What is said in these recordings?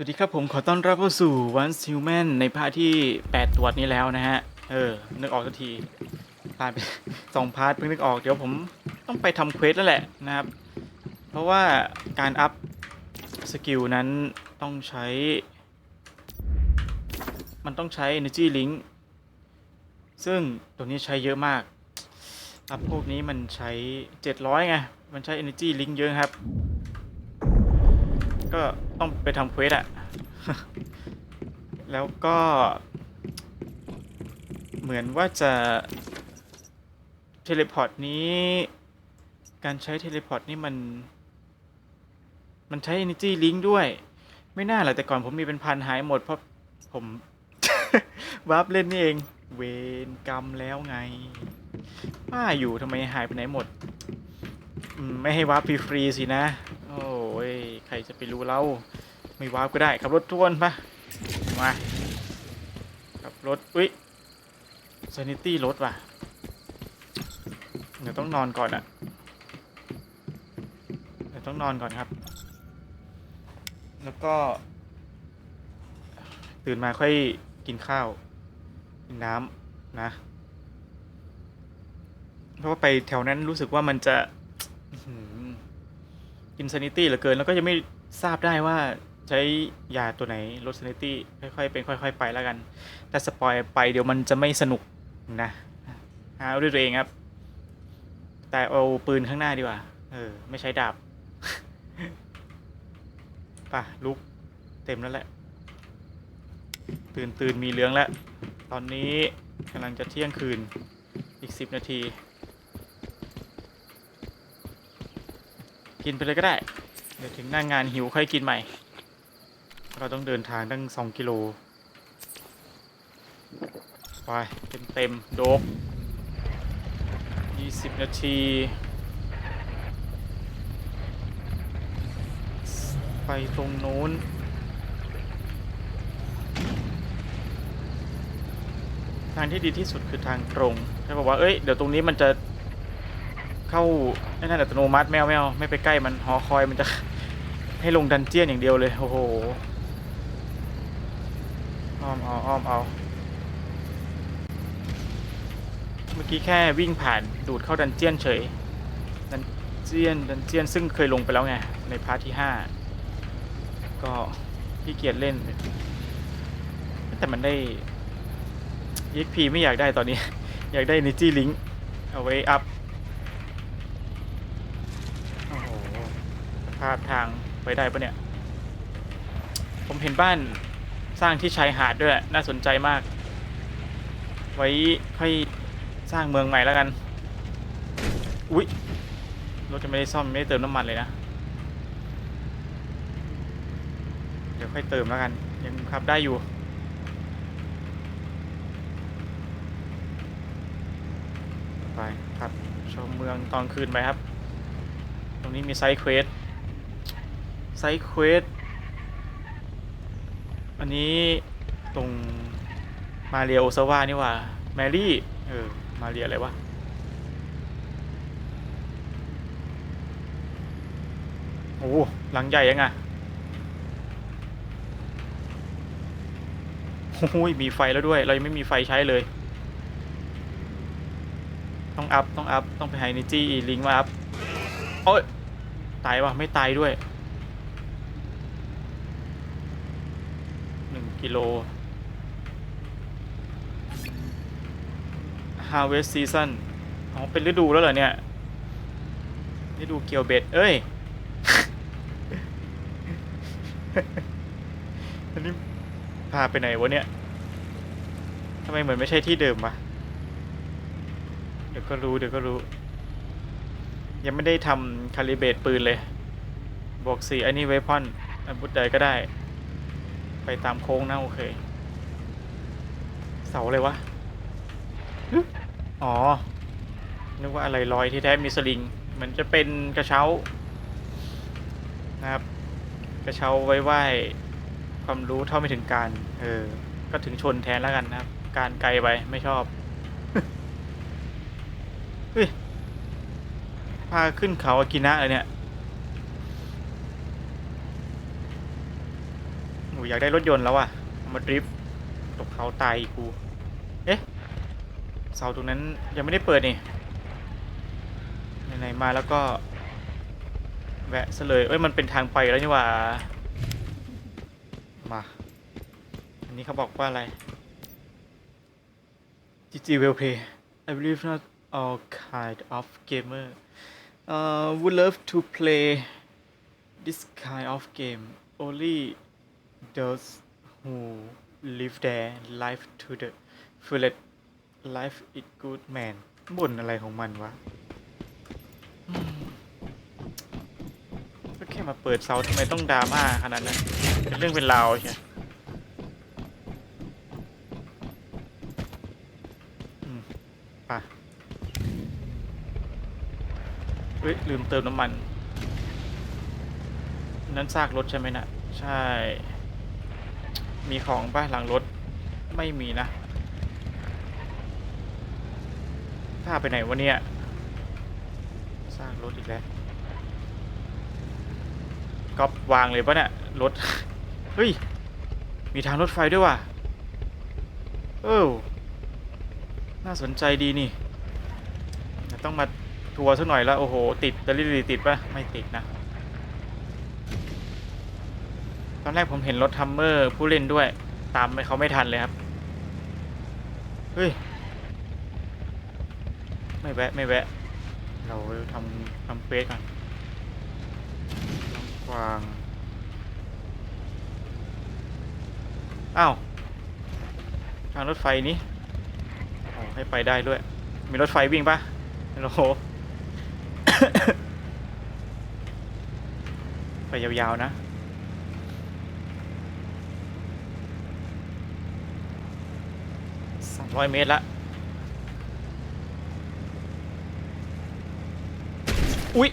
สวัสดีครับผมขอต้อนรับเข้าสู่ Once Human ในพาร์ทที่ 8 ตรวจนี้แล้วนะฮะ เออ นึกออกสักทีผ่านไปสองพาร์ทเพิ่งนึกออกเดี๋ยวผมต้องไปทำเควสแล้วแหละนะครับ เพราะว่าการอัพสกิลนั้นต้องใช้ มันต้องใช้ Energy Link ซึ่งตัวนี้ใช้เยอะมาก อัพพวกนี้มันใช้ 700ไง มันใช้ Energy Link เยอะครับ ก็ ต้องไปทำเควสอะ แล้วก็ เหมือนว่าจะ เทเลพอร์ตนี้ การใช้เทเลพอร์ตนี่มัน มันใช้ Energy Link ด้วย ไม่น่าหรอกแต่ก่อนผมมีเป็นพันหายหมดเพราะผม วาร์ปเล่นนี่เอง เวรกรรมแล้วไงว่าอยู่ทำไมหายไปไหนหมด ไม่ให้วาร์ปฟรีๆสินะ โอ้ย ใครจะไปรู้เรา ไม่วาร์ปก็ได้ขับรถทวนปะมาขับรถอุ้ย sanity ลดว่ะเดี๋ยวต้องนอนก่อนอะเดี๋ยวต้องนอนก่อนครับ แล้วก็ ตื่นมาค่อยกินข้าว กินน้ำนะ เพราะว่าไปแถวนั้นรู้สึกว่ามันจะกินซ a นิตี้เหลือเกิน แล้วก็จะไม่ทราบได้ว่า ใช้ยาตัวไหนลดซนิตี้ค่อยๆเป็นค่อย ๆ ไปแล้วกัน แต่สปอยไปเดี๋ยวมันจะไม่สนุกนะหาด้วยตัวเองครับ แต่เอาปืนข้างหน้าดีกว่า เออ ไม่ใช้ดาบป่ะลุกเต็มแล้วแหละ ตื่นตื่นมีเรื่องแล้ว ตอนนี้กำลังจะเที่ยงคืนอีกสิบนาที กินไปเลยก็ได้ เดี๋ยวถึงหน้างงานหิวค่อยกินใหม่ เราต้องเดินทางตั้งสองกิโล ไปเต็มเต็มๆโดบยี่สิบนาทีไปตรงนู้นทางที่ดีที่สุดคือทางตรงถ้าบอกว่า เอ้ย เดี๋ยวตรงนี้มันจะเข้าไอ้นั่นอัตโนมัติแมวแมวไม่ไปใกล้มันหอคอยมันจะให้ลงดันเจียนอย่างเดียวเลย โอ้โห อ้อมเอาอ้อมเอา เมื่อกี้แค่วิ่งผ่านดูดเข้าดันเจียนเฉย ดันเจียนดันเจียนซึ่งเคยลงไปแล้วไง ในพาร์ทที่ห้าก็ขี้เกียจเล่น แต่มันได้ EXP ไม่อยากได้ตอนนี้ อยากได้ Energy Link เอาไว้อัพโอ้โหภาพทางไปได้ปะเนี่ย ผมเห็นบ้าน สร้างที่ชายหาดด้วย น่าสนใจมาก ไว้ค่อยสร้างเมืองใหม่แล้วกัน อุ๊ยรถจะไม่ได้ซ่อมไม่ได้เติมน้ำมันเลยนะ เดี๋ยวค่อยเติมแล้วกัน ยังขับได้อยู่ ไปครับชมเมืองตอนคืนไปครับ ตรงนี้มีไซด์เควสไซด์เควส อันนี้ตรงมาเรียโอซาวานี่ว่าแมรี่ เออ มาเรียอะไรวะ โอ้หลังใหญ่ยังไงโอ้ยมีไฟแล้วด้วย เรายังไม่มีไฟใช้เลย ต้องอัพ ต้องอัพ ต้องไปไฮนิจี้ลิงมาอัพโอ้ย ตายวะไม่ตายด้วย หนึ่ง กิโล Harvest Season อ๋อ เป็นฤดูแล้วเหรอเนี่ย ฤดูเกี่ยวเบ็ด เอ้ย อันนี้พาไปไหนวะเนี่ย ทำไมเหมือนไม่ใช่ที่เดิมวะ เดี๋ยวก็รู้ เดี๋ยวก็รู้ ยังไม่ได้ทำคาลิเบตปืนเลย บอกสี่อันนี้เวพอนอาวุธใดก็ได้ ไปตามโค้งนะโอเค เสาอะไรวะ อ๋อ นึกว่าอะไรลอยที่แท้มีสลิงเหมือนจะเป็นกระเช้า นะครับ กระเช้าไว้ไหว้ความรู้เท่าไม่ถึงการ เออ ก็ถึงชนแทนแล้วกันนะครับ การไกลไปไม่ชอบ เฮ้ย พาขึ้นเขาอากินะเลยเนี่ย อื ห นูอยากได้รถยนต์แล้วอะมาดริฟต์ตกเขาตายอีกกู เอ๊ะ เสาตรงนั้นยังไม่ได้เปิดนี่ไหนๆมาแล้วก็ แวะซะเลยเอ้ยมันเป็นทางไปแล้วนี่หว่า มาอันนี้เขาบอกว่าอะไร GG will play I believe not all kind of gamer uh, would love to play this kind of game only those who live there life to the fullest life is good man บ่นอะไรของมันวะก็แค่มาเปิดเสาทำไมต้องดราม่าขนาดนั้น เป็นเรื่องเป็นราวใช่อืมไป่ะเฮ้ย ลืมเติมน้ำมัน นั้นซากรถใช่ไหมนะ ใช่ มีของป่ะหลังรถ ไม่มีนะถ้าไปไหนวะเนี่ยซากรถอีกแล้วก๊อปวางเลยปะเนี่ยรถ เฮ้ย มีทางรถไฟด้วยว่ะ เออ น่าสนใจดีนี่ ต้องมาทัวร์สักหน่อยล้วโอ้โห ติดตะลิลิติดปะไม่ติดนะ ต อนแรกผมเห็นรถทัมเมอร์ผู้เล่นด้วย ตามไปเขาไม่ทันเลยครับ เฮ้ย ไม่แวะ ไม่แวะ เราทำทำเฟสก่อนน้องวางอ้าว ทางรถไฟนี้ให้ไปได้ด้วย มีรถไฟวิ่งปะโอ้โห ไปยาวๆนะ สาม ร้อยเมตรละ อุ๊ย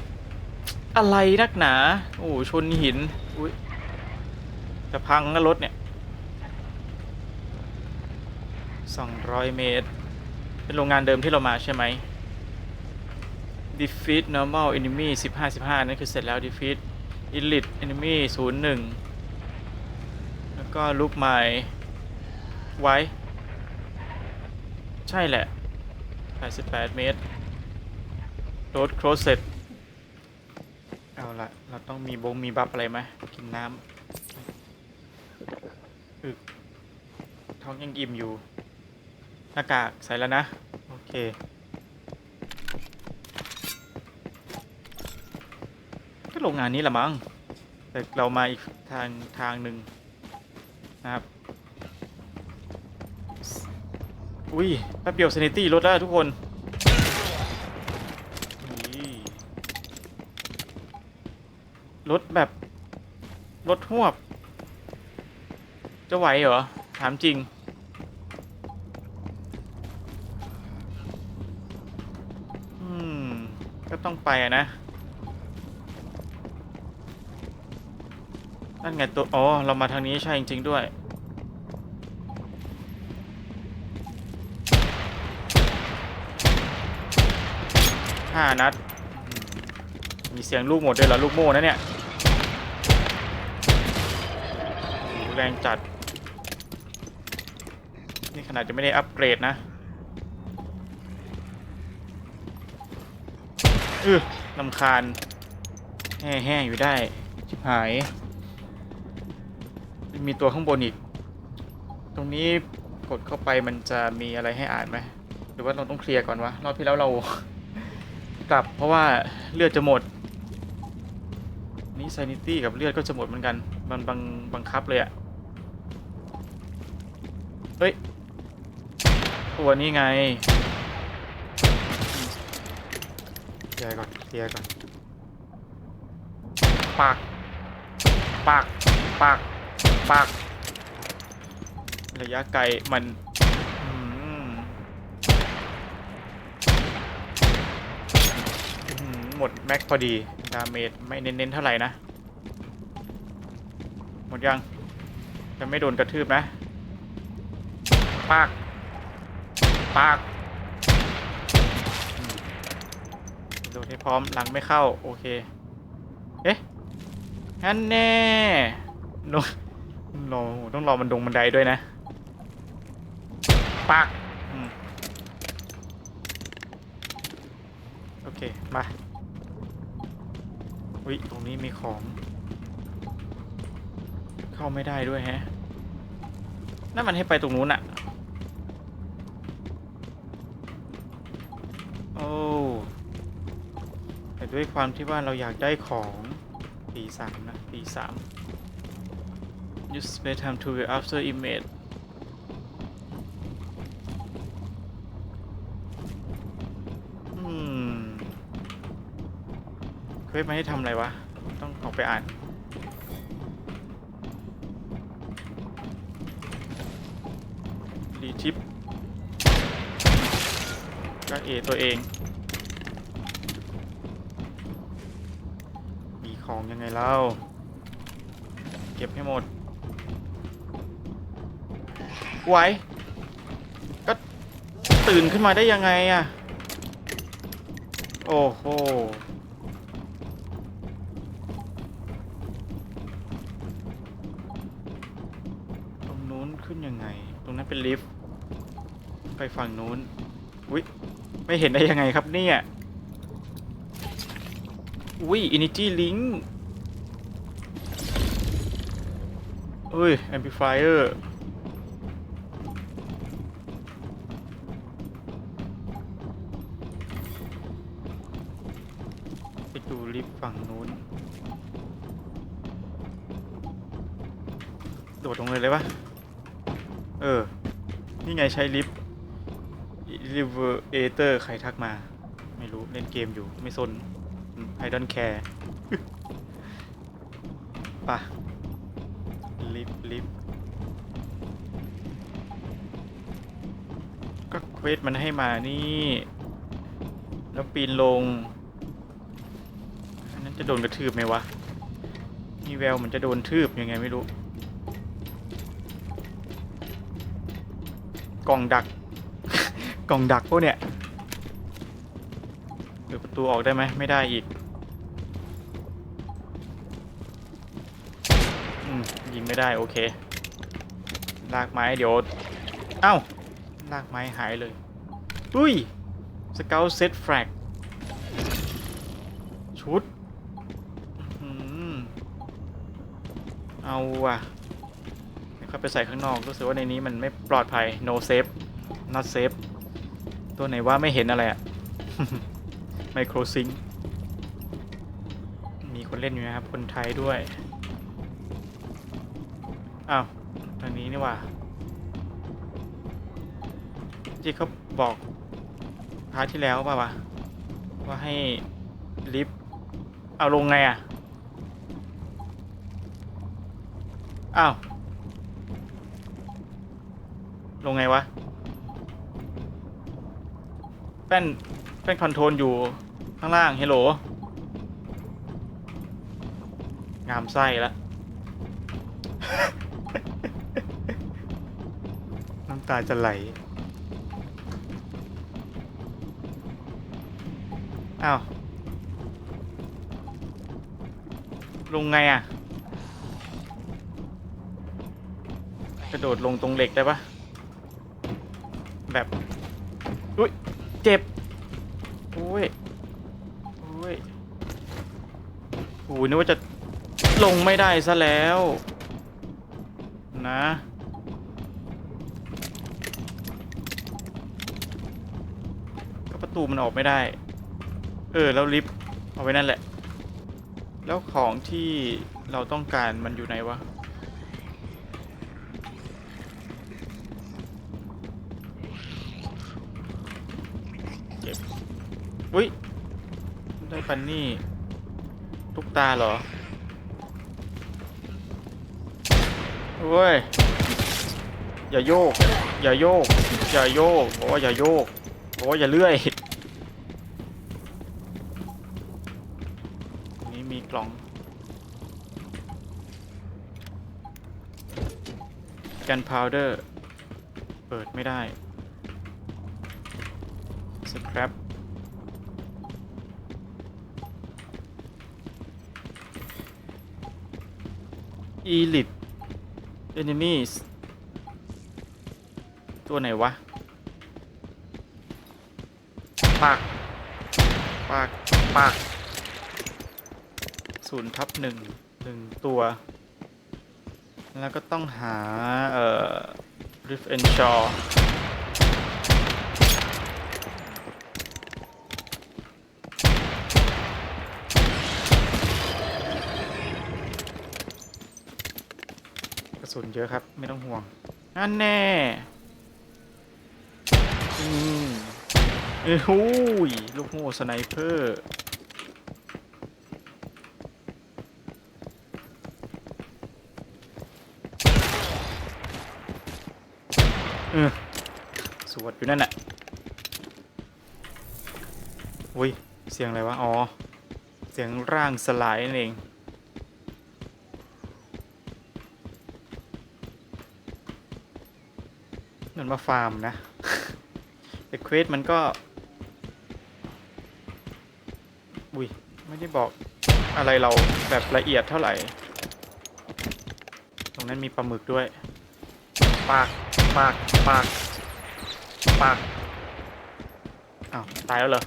อะไรนักหนา โอ้ชนหิน อุ๊ย จะพังนะรถเนี่ยสองร้อยเมตร เป็นโรงงานเดิมที่เรามาใช่ไหม defeat normal enemy สิบห้าสิบห้านั่นคือเสร็จแล้ว defeat elite enemy ศูนย์หนึ่งแล้วก็ลุกใหม่ไว้ ช่แหละ88เมตรรถ closet เอาละเราต้องมีบงมีบัฟอะไรไหมกินน้ำอึกท้องยังอิ่มอยู่ หน้ากากใส่แล้วนะ โอเค ก็โรงงานนี้แหละมั้งแต่เรามาอีกทางทางหนึ่งนะครับ อุ้ยแป๊บเดียว sanity ลดแล้วทุกคนลดแบบลดหวบ จะไหวเหรอ ถามจริง อืม ก็ต้องไปอะนะ นั่นไงตัว อ๋อ เรามาทางนี้ใช่จริง ๆ ด้วย ห้านัด มีเสียงลูกหมดด้วยเหรอลูกโม่นะเนี่ยแรงจัด นี่ขนาดจะไม่ได้อัปเกรดนะอือลำคาญ แห่ๆอยู่ได้ ชิบหาย มีตัวข้างบนอีก ตรงนี้กดเข้าไปมันจะมีอะไรให้อ่านไหม หรือว่าเราต้องเคลียร์ก่อนวะ รอบที่แล้วเรา กลับเพราะว่าเลือดจะหมด นี่ sanity กับเลือดก็จะหมดเหมือนกัน มันบังบังคับเลยอะเฮ้ย ตัวนี้ไงเคลียร์ก่อนเคลียร์ก่อนปากปากปากปากระยะไกลมันอืม อื้อ หมดแม็กพอดี ดาเมจไม่เน้นๆเท่าไหร่นะ หมดยัง จะไม่โดนกระทืบนะ ปาก ปากโดนให้พร้อมหลังไม่เข้า โอเค เอ๊ะฮันแน่โดนรอต้องรอมันดงบันไดด้วยนะปักโอเค มา วิ ตรงนี้มีของ เข้าไม่ได้ด้วยแฮะ นั่นมันให้ไปตรงนู้นอะโอ้แต่ด้วยความที่ว่าเราอยากได้ของปีสามนะปีสาม use spare time to view after image อืม เคยมาให้ทำอะไรวะ ต้องออกไปอ่าน รีทิปก็เอตัวเอง มีของยังไงเล่า เก็บให้หมด ไว้ ก็ตื่นขึ้นมาได้ยังไงอะโอ้โห ฝั่งนู้นอุ๊ยไม่เห็นได้ยังไงครับเนี่ยอุ้ย Energy Link เฮ้ย Amplifier ไปดูลิฟต์ฝั่งนู้น โดดลงเลยเลยปะเออ นี่ไงใช้ลิฟต์ ลิเวอร์เอเตอร์ใครทักมา ไม่รู้เล่นเกมอยู่ไม่สน I don't care ปะลิฟต์ลิฟต์ก็เควสมันให้มานี่ แล้วปีนลง อันนั้นจะโดนกระทืบไหมวะมีแววมันจะโดนทืบยังไงไม่รู้ กล่องดัก กล่องดักพวกเนี่ยเปิดประตูออกได้ไหมไม่ได้อีกอืมยิงไม่ได้โอเค ลากไม้เดี๋ยวเอ้าลากไม้หายเลยอุ้ยสเกลเซตแฟกชุดเอาว่ะไม่ค่อยไปใส่ข้างนอกรู้สึกว่าในนี้มันไม่ปลอดภัย no safe not safe ตัวไหนว่าไม่เห็นอะไรอะไมโครซิงมีคนเล่นอยู่นะครับ คนไทยด้วย อ้าวทางนี้นี่ว่าที่เขาบอกพาร์ทที่แล้วป่าวะว่าให้ลิฟต์เอาลงไงอะ อ้าว ลงไงวะ แป้นแป้นคอนโทรลอยู่ข้างล่างเฮลโหลงามไส้แล้วน้ำตาจะไหล อ้าว ลงไงอะ กระโดดลงตรงเหล็กได้ปะแบบอุ้ยเจ็บ โอ้ย โอ้ยโอ้ยนึกว่าจะลงไม่ได้ซะแล้ว นะก็ประตูมันออกไม่ได้ เออ แล้วลิฟต์เอาไว้นั่นแหละ แล้วของที่เราต้องการมันอยู่ไหนวะ เก็บ อุ้ย ได้ปันนี่ทุกตาเหรอโอ้ย อย่าโยก อย่าโยก อย่าโยกบอกว่าอย่าโยกบอกว่าอย่าเลื่อยตรงนี้มีกล่อง กันพาวเดอร์ เปิดไม่ได้สครับ อีลิต enemies ตัวไหนวะ ปาก ปาก ปากศูนย์ทับหนึ่งหนึ่งตัว แล้วก็ต้องหา เอ่อ Riff and Shaw สุนเยอะครับ ไม่ต้องห่วง นั่นแน่อืมเอ้ยหูยลูกโม่สไนเปอร์เออสวดอยู่นั่นแหละอุ้ย เสียงอะไรวะ อ๋อ เสียงร่างสลายนั่นเอง มันมาฟาร์มนะแต่เควสมันก็ อุ้ย ไม่ได้บอกอะไรเราแบบละเอียดเท่าไหร่ ตรงนั้นมีปลาหมึกด้วย ปาก ปาก ปาก ปาก อ้าว ตายแล้วเหรอ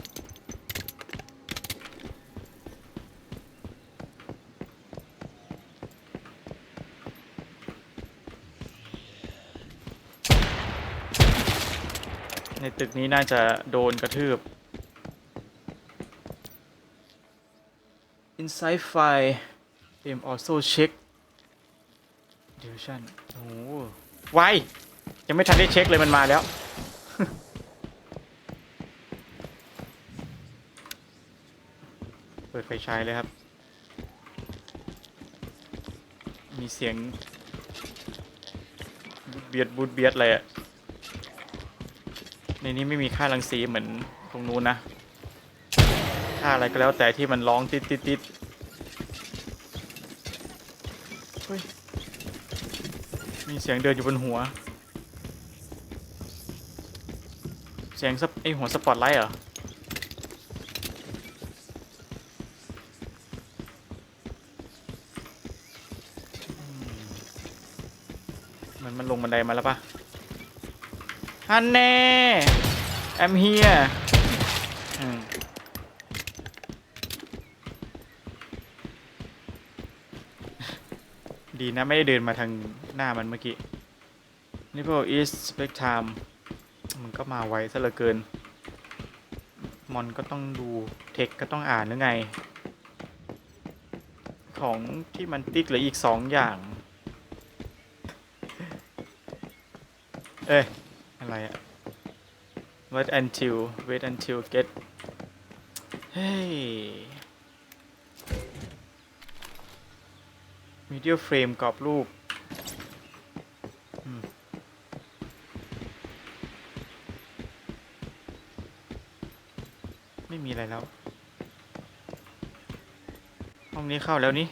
ในตึกนี้น่าจะโดนกระทืบ Inside file aim also check duration โอ้โหไวยังไม่ทันได้เช็คเลยมันมาแล้วเปิดไฟฉายเลยครับ มีเสียงบูดเบียดบูดเบียดอะไรอะ ในนี้ไม่มีค่ารังสีเหมือนตรงนู้นนะ ค่าอะไรก็แล้วแต่ที่มันร้องติดติดติดมีเสียงเดินอยู่บนหัว เสียงไอหัวสปอตไลท์เหรอมันมันลงบันไดมาแล้วปะ ฮันแน่ I'm here อืมดีนะ ไม่ได้เดินมาทางหน้ามันเมื่อกี้ Nipple is spec time มันก็มาไวซะเหลือเกิน มอนก็ต้องดู เทคก็ต้องอ่านหรือไง ของที่มันติ๊กเหลืออีกสองอย่าง เอ้ย อะไรอะ wait until wait until get เฮ้ย video frame กรอบรูปไม่มีอะไรแล้ว ห้องนี้เข้าแล้วนี่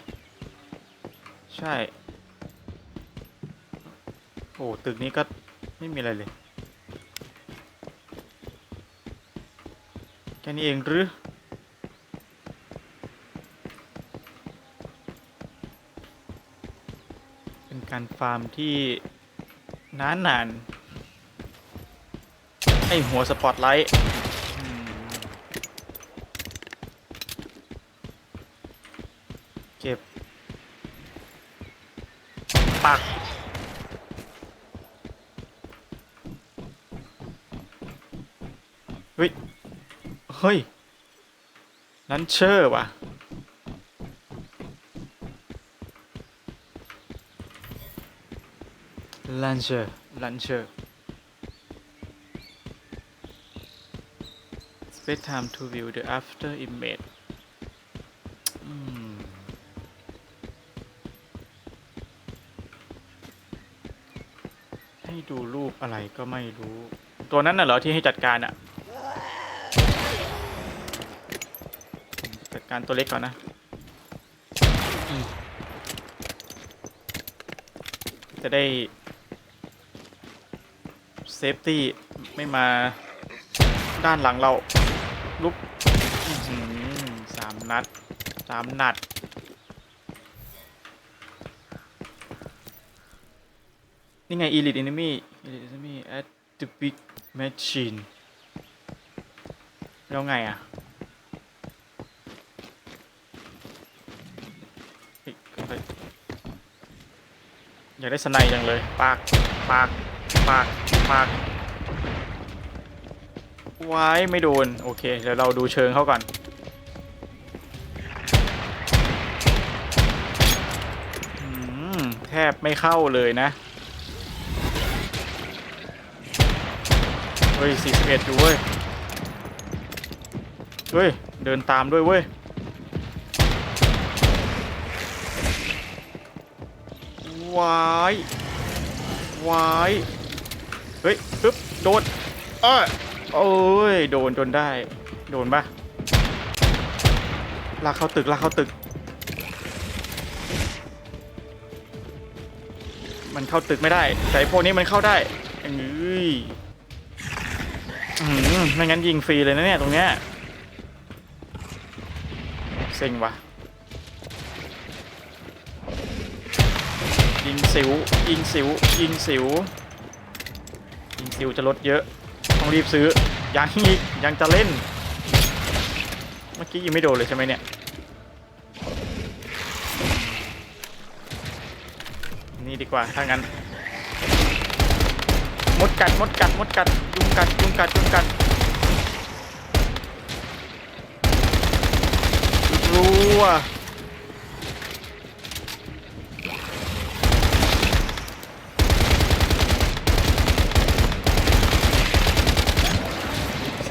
ใช่ โอ้ ตึกนี้ก็ไม่มีอะไรเลย ค่นี้เองหรือ เป็นการฟาร์มที่นานนานไอหัวสปอตไลท์เก็บ ปักเฮ้ย เฮ้ยลันเชอร์ว่ะ ลันเชอร์ ลันเชอร์ Space time to view the after image ให้ดูรูปอะไรก็ไม่รู้ ตัวนั้นน่ะเหรอที่ให้จัดการอะ จัด การตัวเล็กก่อนนะจะได้เซฟตี้ไม่มาด้านหลังเราลุกสามนัดสามนัดนี่ไง elite enemy elite enemy at the big machine แล้วไงอะเฮ้ยเฮ้ยอยากได้สไนจังเลยปากปากปากปากไว้ไม่โดน โอเค เดี๋ยวเราดูเชิงเขาก่อน แทบไม่เข้าเลยนะ เฮ้ย 41 อยู่เว้ย เฮ้ย เดินตามด้วยเว้ย วายวายเฮ้ยปึ๊บโดนเอ้ยโอ้ยโดนจนได้ โดนปะลากเข้าตึกลากเข้าตึก มันเข้าตึกไม่ได้แต่พวกนี้มันเข้าได้อย่างนี้อืมไม่งั้นยิงฟรีเลยนะเนี่ยตรงเนี้ยเซ็งวะ สิวยิงสิวยิงสิวยิงสิวจะลดเยอะต้องรีบซื้อยังอีกยังจะเล่น เมื่อกี้ยิงไม่โดนเลยใช่ไหมเนี่ยนี่ดีกว่าถ้างั้นมดกัดมดกัดมดกัดยุงกัดยุงกัดยุงกัดรัว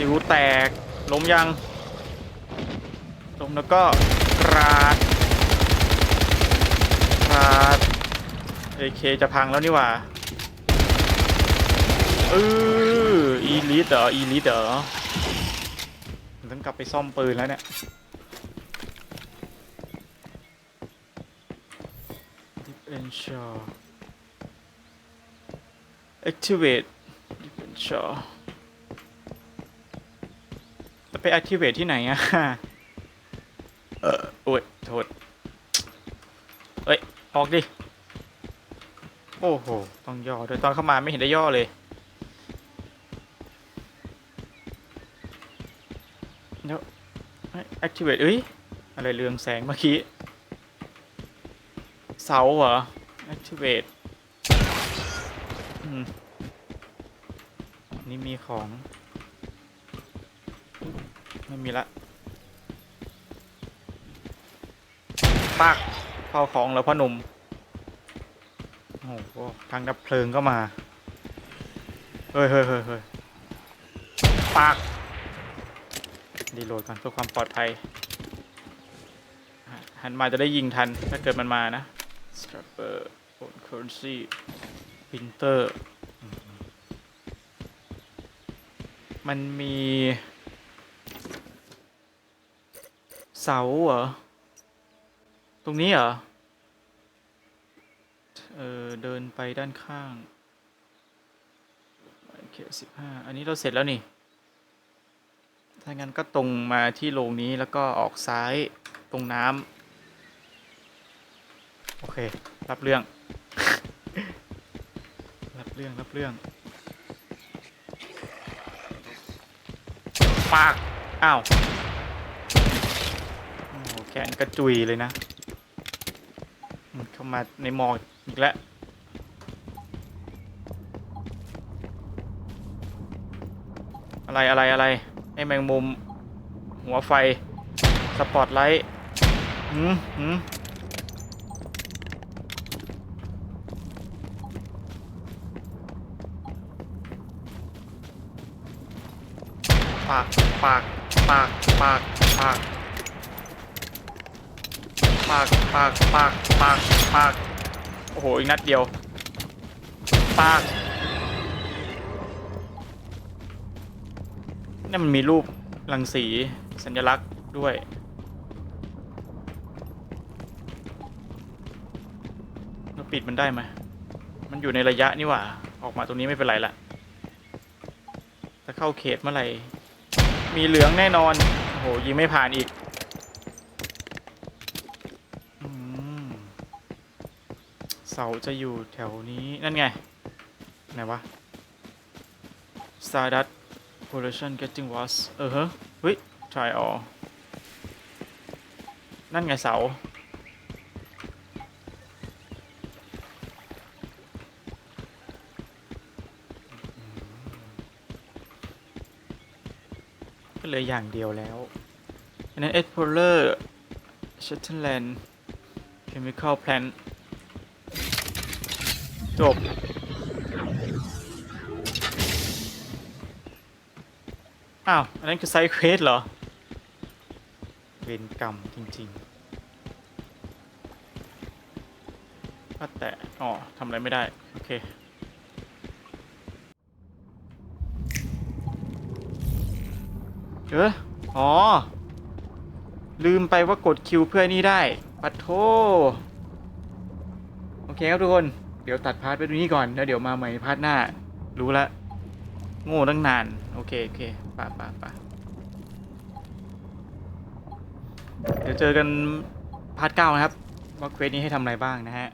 สิวแตกล้มยังล้มแล้วก็กราดกราดเอเคจะพังแล้วนี่หว่าเอออีลิทเหรออีลิทเหรอต้องกลับไปซ่อมปืนแล้วเนี่ย Deep Ensure Activate Deep Ensure จะ ไป activate ที่ไหนอะเออโอ้ย โทษเอ้ย ออกดิ โอ้โห ต้องย่อด้วยตอนเข้ามาไม่เห็นได้ย่อเลยแล้วเอ้ย activate เอ้ย อะไรเรืองแสงเมื่อกี้ เสาเหรอ activate อืมนี่มีของ ไม่มีละปักเฝ้าของแล้วพ่อหนุ่มโอ้โหทางดับเพลิงก็มา เฮ้ยเฮ้ยเฮ้ยเฮ้ยปากดีโหลดก่อนเพื่อความปลอดภัย หันมาจะได้ยิงทัน ถ้าเกิดมันมานะ strapper own currency printer อืมมันมี เสาเหรอ ตรงนี้เหรอ เออเดินไปด้านข้างโอเคสิบห้าอันนี้เราเสร็จแล้วนี่ ถ้างั้นก็ตรงมาที่โรงนี้แล้วก็ออกซ้ายตรงน้ำโอเค รับเรื่อง รับเรื่อง รับเรื่องปาก อ้าว ขนกระจุยเลยนะ เข้ามาในมออีกแล้วอะไรอะไรอะไรไอ้แมงมุม หัวไฟ สปอตไลท์หืมหืมปาก ปาก ปาก ปาก ปาก ปากปากปากปากปากโอ้โห อีกนัดเดียว ปากนี่มันมีรูปรังสี สัญลักษณ์ด้วย เราปิดมันได้ไหมมันอยู่ในระยะนี่หว่า ออกมาตรงนี้ไม่เป็นไรละถ้าเข้าเขตเมื่อไหร่ มีเหลืองแน่นอน โอ้โห ยิงไม่ผ่านอีกอืม เสาจะอยู่แถวนี้ นั่นไง ไหนวะ Stardust Pollution Getting Worse เออฮะเฮ้ย try all นั่นไงเสา ก็เลยอย่างเดียวแล้วอันนั้น Explorer Shetland Chemical Plant จบ อ้าว อันนั้นคือไซเควสเหรอ เวรกรรมจริงๆว่าแต่ อ๋อทำอะไรไม่ได้ โอเคเอออ๋อ ลืมไปว่ากดคิวเพื่อนี่ได้ ปัดโท โอเคครับทุกคน เดี๋ยวตัดพาร์ทไปตรงนี้ก่อน แล้วเดี๋ยวมาใหม่พาร์ทหน้า รู้ละ โง่ตั้งนาน โอเค โอเคป่าป่าป่าเดี๋ยวเจอกันพาร์ทเก้านะครับ ว่าเควสนี้ให้ทำอะไรบ้างนะฮะ